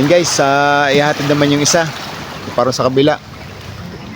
Yan guys, sa ihatid naman yung isa. Parang sa kabila.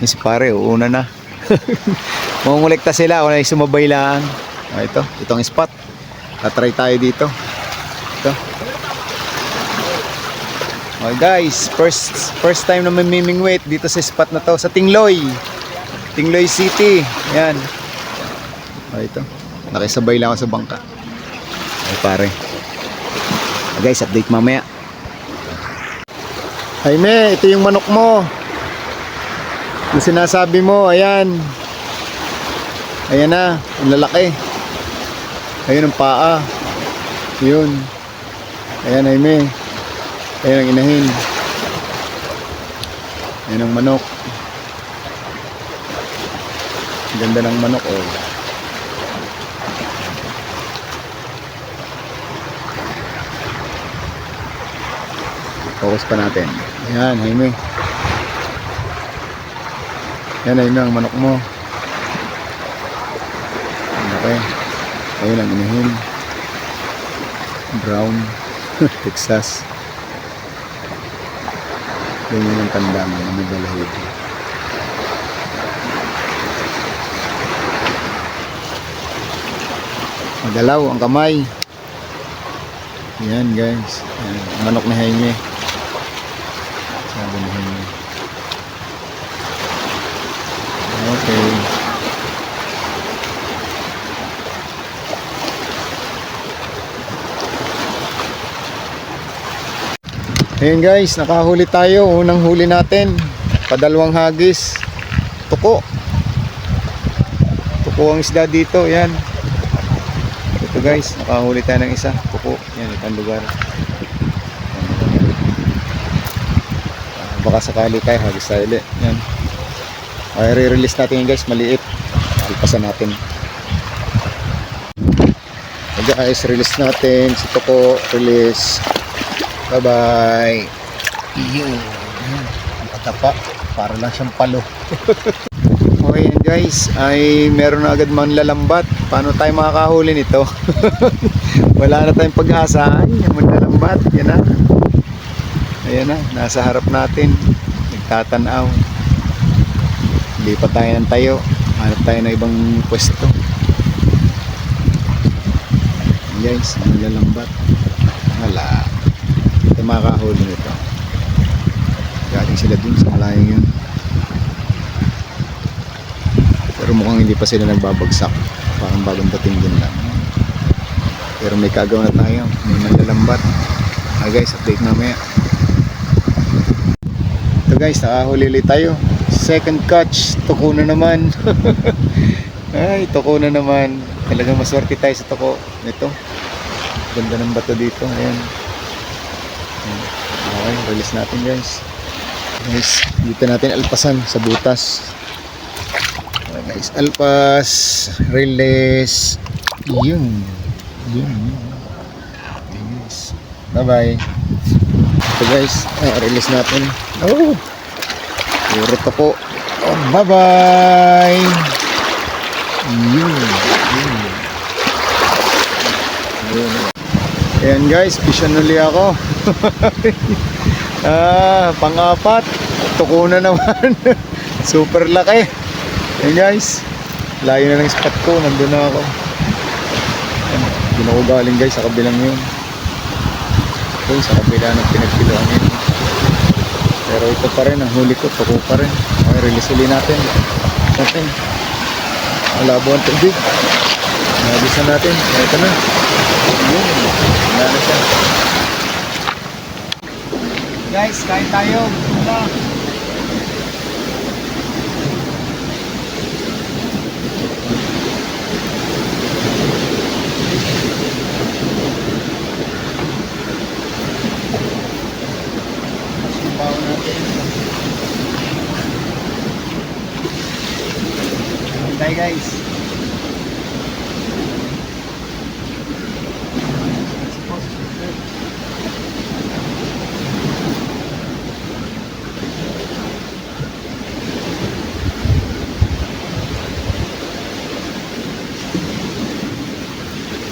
Yung si pare, uuna na. Mangungulekta sila kung ay sumabay lang. Ah, ito, itong spot. Tatry tayo dito. Ito. Okay guys, first first time na mamiming wait dito sa spot na to sa Tingloy. Tingloy City. Yan. Oh, ito. Nakisabay lang ako sa bangka. Ay pare. Ah, guys, update mamaya. Jaime, ito yung manok mo. Yung sinasabi mo, ayan. Ayan na, ang lalaki. Ayun ang paa. Yun. Ayan, Jaime. Ayan ang inahin. Ayan ang manok. Ganda ng manok, oh. Focus pa natin. Ayan, Jaime. Yan, Jaime, ang manok mo. Okay. Ayun ang inahin. Brown. Texas. Ganyan ang tanda mo may balahid. Magalaw ang kamay. Yan guys. Yan. Manok na Jaime. Sabi ni Jaime. Okay. Ayun guys, nakahuli tayo. Unang huli natin. Padalawang hagis. Tuko. Tuko ang isda dito. Yan. Ito guys, nakahuli tayo ng isa. Tuko. Yan, itang lugar. Baka sakali tayo, hagis tayo ulit. Yan. Ay, re-release natin yun guys, maliit. Alpasan natin. Okay guys, release natin. Si Tuko, release. Bye-bye. Yun. Yan. Ang katapa. Para lang siyang palo. okay yan guys. Ay meron na agad manlalambat. Paano tayo makakahuli nito? Wala na tayong pag-asa. Ay, manlalambat. Yan na. Ayan na. Nasa harap natin. Nagtatanaw. Lipat tayo ng tayo. Hanap tayo ng ibang pwesto. Guys. Manlalambat. Wala tayo makakahuli nito galing sila dun sa malayang yun pero mukhang hindi pa sila nagbabagsak parang bagong dating din lang pero may kagawa na tayo may manlalambat ah guys update mamaya ito guys nakahuli ulit tayo second catch tuko na naman ay tuko na naman talagang maswerte tayo sa tuko nito ganda ng bato dito ayan Okay, release natin guys. Guys, dito natin alpasan sa butas. Okay guys, alpas, release. Yun. Yun. Yes. Bye-bye. Ito guys, ah, release natin. Oh! Puro to po. Oh, bye-bye! Yun. Yun. Yun. Ayan guys, pisyan uli ako. ah, pang-apat. Tuko na naman. Super laki. Ayan guys. Layo na ng spot ko. Nandun na ako. Ayan, Doon ako galing guys sa kabilang yun. Doon sa kabila ng pinagpiluan yun. Pero ito pa rin. Ang huli ko. Tuko pa rin. Okay, release uli natin. Natin. Malabo ang tubig. Nabisa natin. Ito na. Yun. Wala na siya. Guys, kain tayo. Wala. Tayo guys.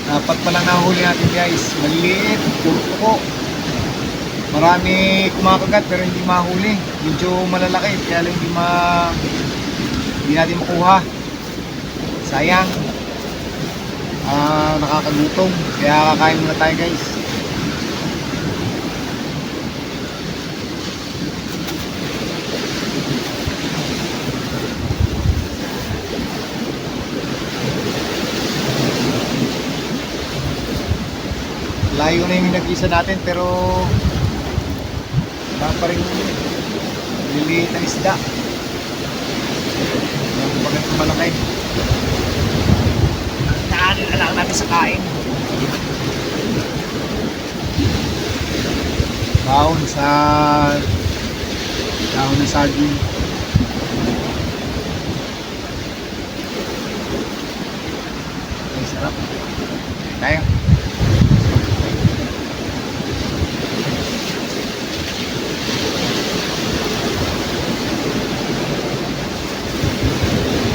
Apat pa lang nahuli natin guys. Maliit. Puro. Marami kumakagat pero hindi mahuli. Medyo malalaki kaya lang hindi ma hindi natin makuha. Sayang. Ah, nakakagutom. Kaya kakain muna tayo guys. Layo na yung nag-isa natin pero wala pa rin liliit na isda. Yung pagkat malaki. Naanin na lang natin sa kain. Baon sa dahon ng saging. Ay, sarap. Tayo.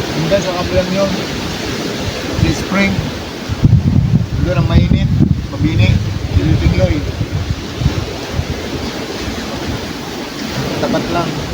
Hanggang sa kabilang yun. Sa spring. Doon ang mainit. Mabini. Pilipingloy. Tapat lang.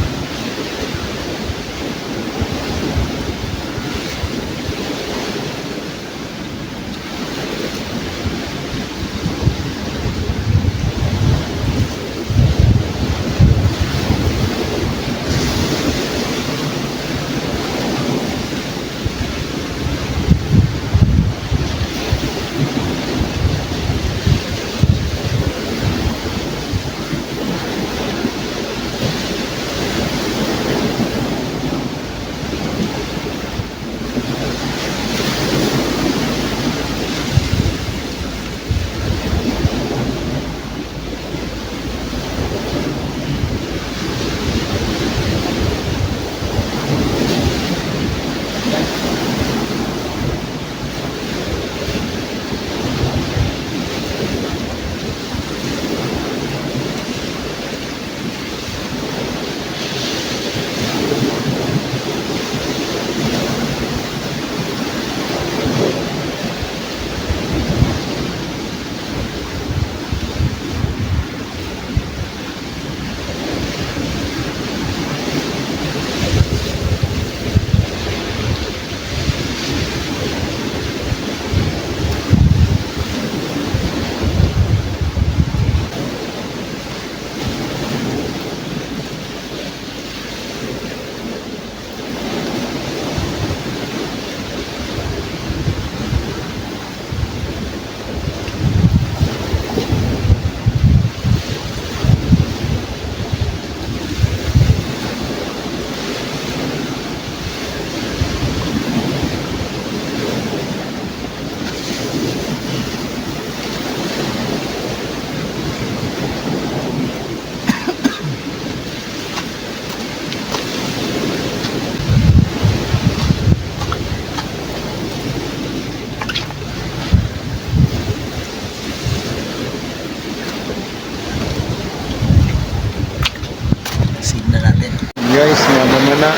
Guys, mama na.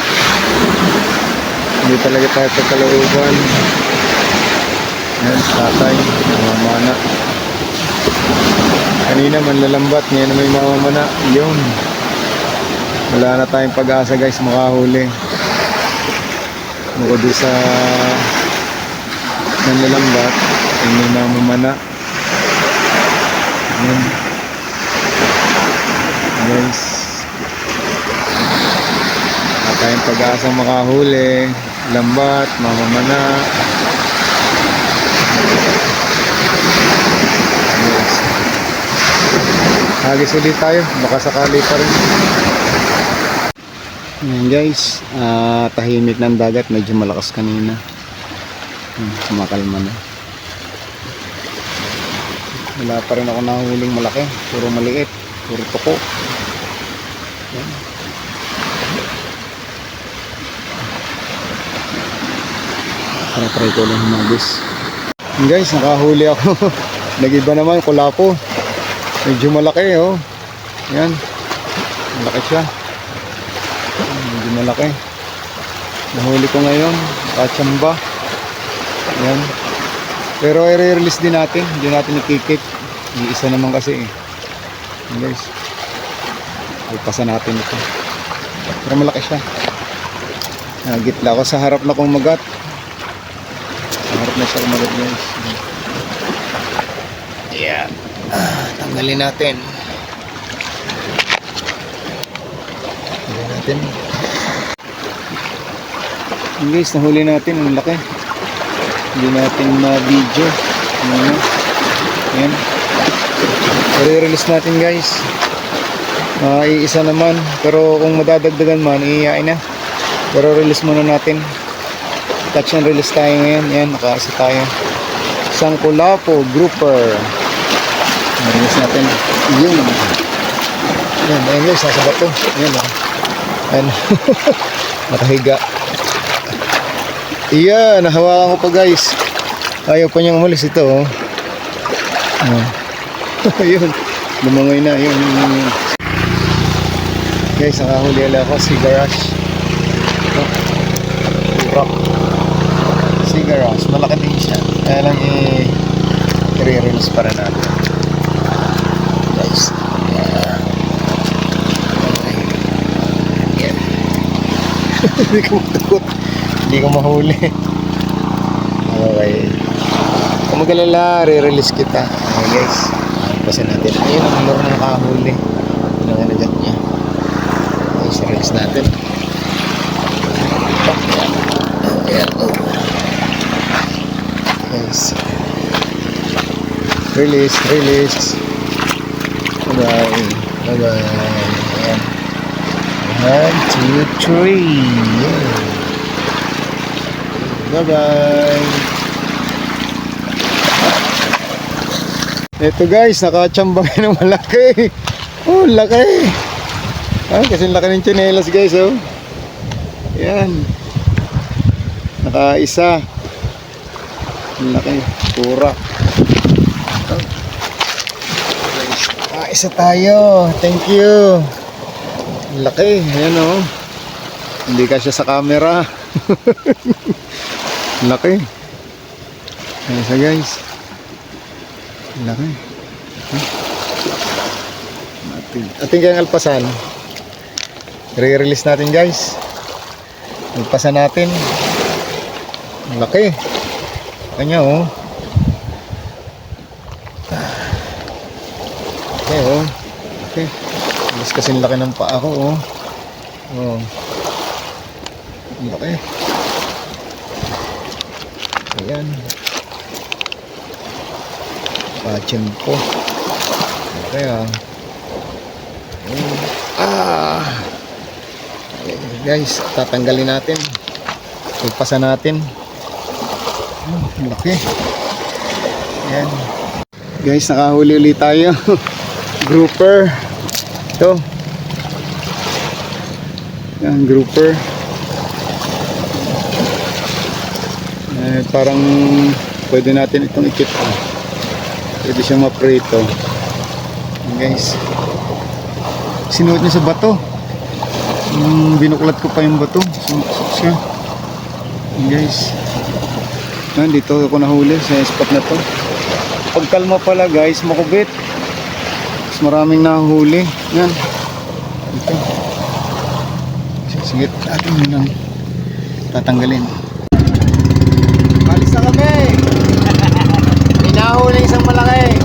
Hindi talaga tayo pagkalooban. Yan, tatay, mamamana. Kanina manlalambat, ngayon may mamamana. Yun. Wala na tayong pag-asa guys, makahuli. Bukod sa nanlalambat, ay may mamamana. Yun. Guys, wala tayong pag-asa makahuli. Lambat, mamamana. Yes. Hagis ulit tayo. Baka sakali pa rin. Ayan guys. ah, tahimik ng dagat. Medyo malakas kanina. Hmm, kumakalma na. Wala pa rin ako nahuling malaki. Puro maliit. Puro tuko. Para try ko lang humagis. Guys, nakahuli ako. Nagiba naman, kulapo. Medyo malaki oh. Yan. Malaki siya. Medyo malaki. Nahuli ko ngayon. Kachamba. Yan. Pero i-release din natin. Hindi natin ikikip. Yung isa naman kasi eh. Guys. Ipasan natin ito. Pero malaki siya. Nagitla ako sa harap na. Sa harap na siya kumagat guys. Yeah. Ah, tanggalin natin. Tanggalin natin. Yun guys, nahuli natin. Ang laki. Hindi natin ma-video. Ano? Yan. I-release natin guys. Ah, iisa naman. Pero kung madadagdagan man, iiyain na. Pero release muna natin. Touch and release tayo ngayon. Yan, nakaasa tayo. Isang kulapo, grouper. Release natin. Yun. Yan, ayan guys, nasa bato. Yan o. Ayan. Nakahiga. Iya, nahawakan ko pa guys. Ayaw pa niyang umalis ito oh. Oh. Ayun. Lumangoy na. Yun, yun, yun, yun. Guys, nakahuli ala ako. Cigarush. Oh. Rock. Cigarush. Malaki din siya. Kaya lang eh, i-release para natin. Guys. Yeah. Okay. Yan. Hindi ko matakot. Hindi ko mahuli. Okay. Kung magalala, re-release kita. Okay guys. Pasin natin. Ayun, ang laro na nakahuli. Yun ang anagat niya. Okay, release natin. Ayan. Oh. Guys. Release, release. Bye-bye. Bye-bye. Ayan. One, two, three. Yeah. Bye-bye. Ito guys, nakachamba ng malaki. Oh, laki. Ah, kasi laki ng tsinelas guys, oh. Yan. Nakaisa. Laki. Guys, Ah, isa tayo. Thank you. Laki. Ayan, oh. Hindi kasya sa camera. Laki. Ayan siya guys. Laki. Ating, ating kayang alpasan. Re-release natin guys. Alpasan natin. Ang laki. Kanya oh. Okay oh. Okay. Mas kasing laki ng paa ko oh. Oh. Laki. Ayan. Pachin ko. Okay ah. Ayan. Ah. Ayan, guys, tatanggalin natin. Ipasa natin. Ang laki. Ayan. Guys, nakahuli ulit tayo. grouper. Ito. Yan, grouper. Eh, parang pwede natin itong ikit. Pwede siyang maprito. Yan, guys. Sinuot niya sa bato. Yung binuklat ko pa yung bato. Sumusok siya. Yan, guys. Yan, dito ako nahuli sa spot na to. Pagkalma pala guys, makubit. Mas maraming nahuli. Yan. Dito. Sige, atin mo lang tatanggalin. Alis na kami! May nahuli isang malaki.